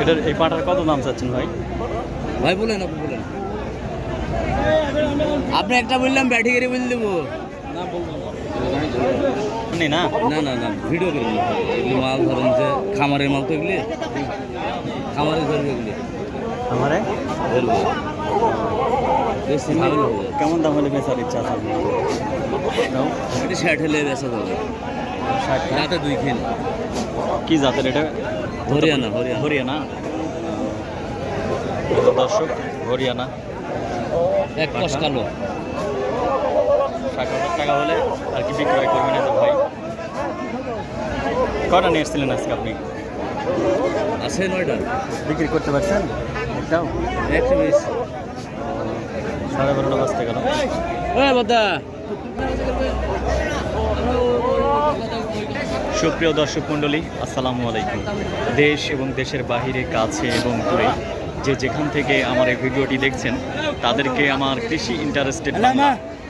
এটার এই পাটার কত দাম চাচ্ছেন ভাই? ভাই বলেন আপনি বলেন। আপনি একটা বললাম ব্যাটি করে বলে দেবো। না? না না না ভিডিও করে মাল ধরেন যে খামারের মাল তো এগুলি। খামারে ধরবে এগুলি। কেমন দাম হলে বেচার ইচ্ছা আছে আপনার? ষাট হলে বেচা যাবে। ষাট রাতে দুই খেন কি জাতের এটা? হরিয়ানা হরিয়ানা। হরিয়ানা? দর্শক হরিয়ানা। এক কষ কালো। ষাট হাজার টাকা হলে আর কি বিক্রয় করবেন এত ভাই? কটা নিয়ে এসেছিলেন আজকে আপনি? আছে নয়টা। বিক্রি করতে পারছেন? একটাও? বিশ। সাড়ে বারোটা বাজতে গেল। ওই বাদা। সুপ্রিয় দর্শক মণ্ডলী আসসালামু আলাইকুম। দেশ এবং দেশের বাহিরে কাছে এবং দূরে যে যেখান থেকে আমার এই ভিডিওটি দেখছেন তাদেরকে আমার কৃষি ইন্টারেস্টেড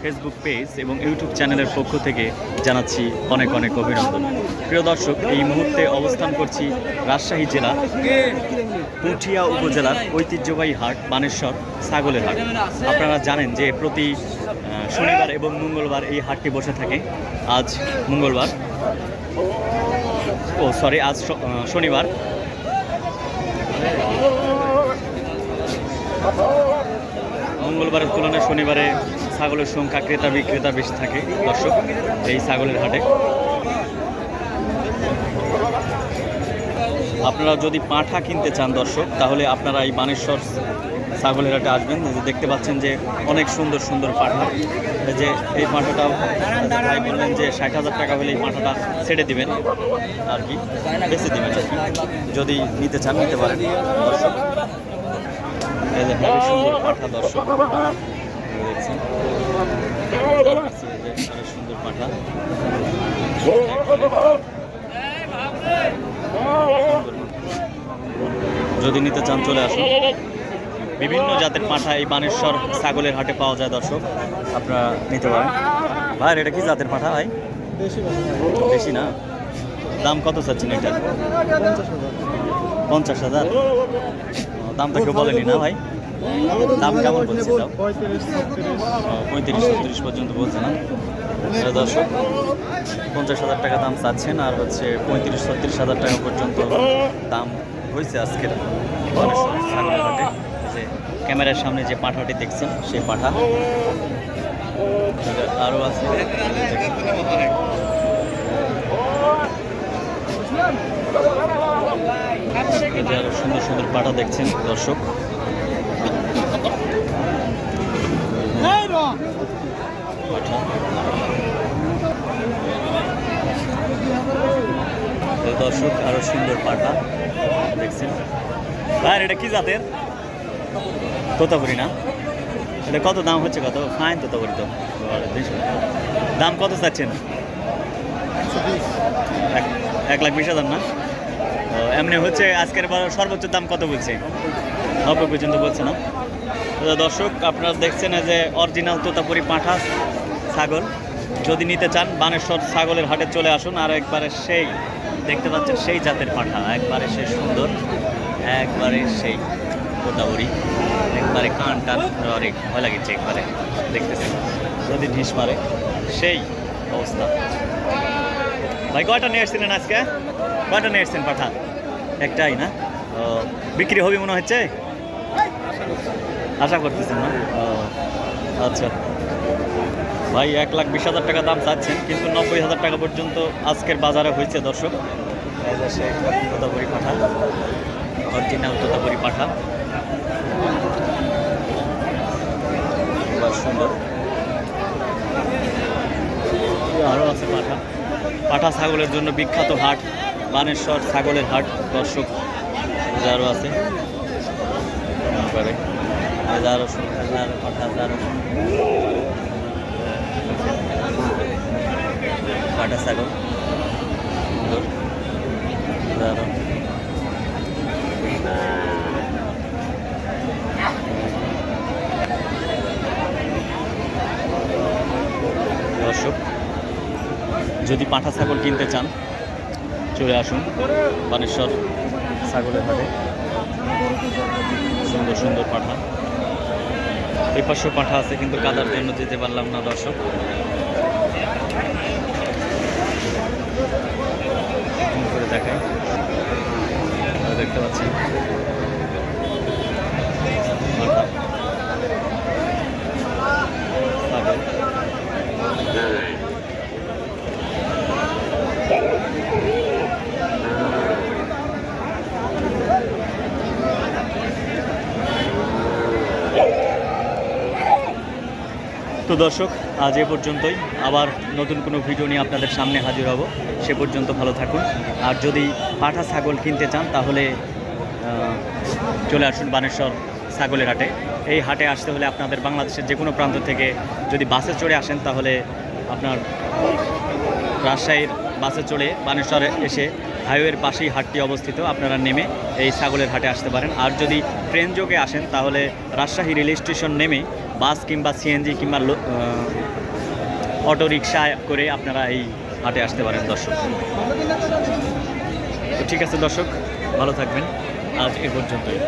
ফেসবুক পেজ এবং ইউটিউব চ্যানেলের পক্ষ থেকে জানাচ্ছি অনেক অনেক অভিনন্দন। প্রিয় দর্শক এই মুহূর্তে অবস্থান করছি রাজশাহী জেলা পুঠিয়া উপজেলার ঐতিহ্যবাহী হাট বানেশ্বর ছাগলের হাট। আপনারা জানেন যে প্রতি শনিবার এবং মঙ্গলবার এই হাটটি বসে থাকে। আজ মঙ্গলবার। ও সরি আজ শনিবার। মঙ্গলবারের তুলনায় শনিবারে ছাগলের সংখ্যা ক্রেতা বিক্রেতা বেশি থাকে, দর্শক, এই ছাগলের হাটে। আপনারা যদি পাঁঠা কিনতে চান, দর্শক, তাহলে আপনারা এই বানেশ্বর ছাগলের হাটে আসবেন। দেখতে পাচ্ছেন যে অনেক সুন্দর সুন্দর পাঠা। যে এই পাঁঠাটাও ভাই বললেন যে ষাট হাজার টাকা হলে এই পাঠাটা ছেড়ে দিবেন আর কি বেশি দিবেন যদি নিতে চান, নিতে পারেন। দর্শক, এই যে হেবি সুন্দর পাঁঠা দর্শক। দেখছেন? সুন্দর পাঁঠা। যদি নিতে চান, চলে আসুন। বিভিন্ন জাতের পাঁঠা এই বানেশ্বর ছাগলের হাটে পাওয়া যায়, দর্শক। আপনারা নিতে পারেন। ভাই, এটা কি জাতের পাঁঠা, ভাই? বেশি না? দাম কত চাচ্ছেন এটা? পঞ্চাশ হাজার। দাম তো কেউ বলেনি না, ভাই? দাম কেমন বলছে পঁয়ত্রিশ, ছত্রিশ পর্যন্ত বলছে না? দর্শক, পঞ্চাশ হাজার টাকা দাম চাচ্ছেন আর হচ্ছে পঁয়ত্রিশ, ছত্রিশ হাজার টাকা পর্যন্ত দাম হয়েছে আজকের ছাগলের হাটে। ক্যামেরার সামনে যে পাঠাটি দেখছেন, সেই পাঁঠা। আরও আছে। আরও সুন্দর সুন্দর পাঠা দেখছেন দর্শক। দর্শক আরও সুন্দর পাঠা দেখছেন। ভাই এটা কি জাতের? তোতাপুরি না? এটা কত দাম হচ্ছে কত? ফাইন তোতাপুরি তো। দাম কত চাচ্ছেন? এক- লাখ বিশ হাজার না? এমনি হচ্ছে আজকের সর্বোচ্চ দাম কত বলছে? নব্বই পর্যন্ত বলছে না। দর্শক, আপনারা দেখছেন যে অরিজিনাল তোতাপুরি পাঁঠা, ছাগল। যদি নিতে চান, বানেশ্বর ছাগলের হাটে চলে আসুন আর একবারে সেই, দেখতে পাচ্ছেন সেই জাতের পাঁঠা। একবারে সেই সুন্দর, একবারে সেই। তোতাপুরি একবারে কান টান অনেক ভয় লাগছে একবারে, দেখতেছেন। যদি ঢিস মারে, সেই অবস্থা। ভাই, কয়টা নিয়ে এসেছিলেন আজকে? কয়টা নিয়ে এসেছেন পাঠা একটাই না? বিক্রি হবে মনে হচ্ছে? আশা করতেছেন না? আচ্ছা। ভাই, এক লাখ বিশ হাজার টাকা দাম চাচ্ছেন, কিন্তু নব্বই হাজার টাকা পর্যন্ত আজকের বাজারে হয়েছে, দর্শক। তোতাপুরি পাঠা অরিজিনাল তোতাপুরি পাঠা খুব সুন্দর আরও আছে পাঠা পাঠা ছাগলের জন্য বিখ্যাত হাট, বানেশ্বর ছাগলের হাট, দর্শক যারও আছে। যে পাঠা ছাগল। সুন্দর এই যে আরও দর্শক যদি পাঁঠা ছাগল কিনতে চান, চলে আসুন বানেশ্বর ছাগলের হাটে। সুন্দর সুন্দর পাঠা। এই পাশেও পাঠা আছে, কিন্তু কাদার জন্য যেতে পারলাম না দর্শক। করে দেখাই। দেখতে পাচ্ছেন পাঠা। ছাগল। তো দর্শক, আজ এ পর্যন্তই। আবার নতুন কোনো ভিডিও নিয়ে আপনাদের সামনে হাজির হব। সে পর্যন্ত ভালো থাকুন। আর যদি পাঠা ছাগল কিনতে চান, তাহলে চলে আসুন বানেশ্বর ছাগলের হাটে। এই হাটে আসতে হলে আপনাদের বাংলাদেশের যে কোনো প্রান্ত থেকে যদি বাসে চড়ে আসেন, তাহলে আপনার রাজশাহীর বাসে চড়ে বানেশ্বরে এসে হাইওয়ের পাশেই হাটটি অবস্থিত। আপনারা নেমে এই ছাগলের হাটে আসতে পারেন। আর যদি ট্রেন যোগে আসেন, তাহলে রাজশাহী রেল স্টেশন নেমে বাস কিংবা সিএনজি কিংবা অটো রিক্সা করে আপনারা এই হাটে আসতে পারেন, দর্শক। ঠিক আছে দর্শক, ভালো থাকবেন। আজ এ পর্যন্তই।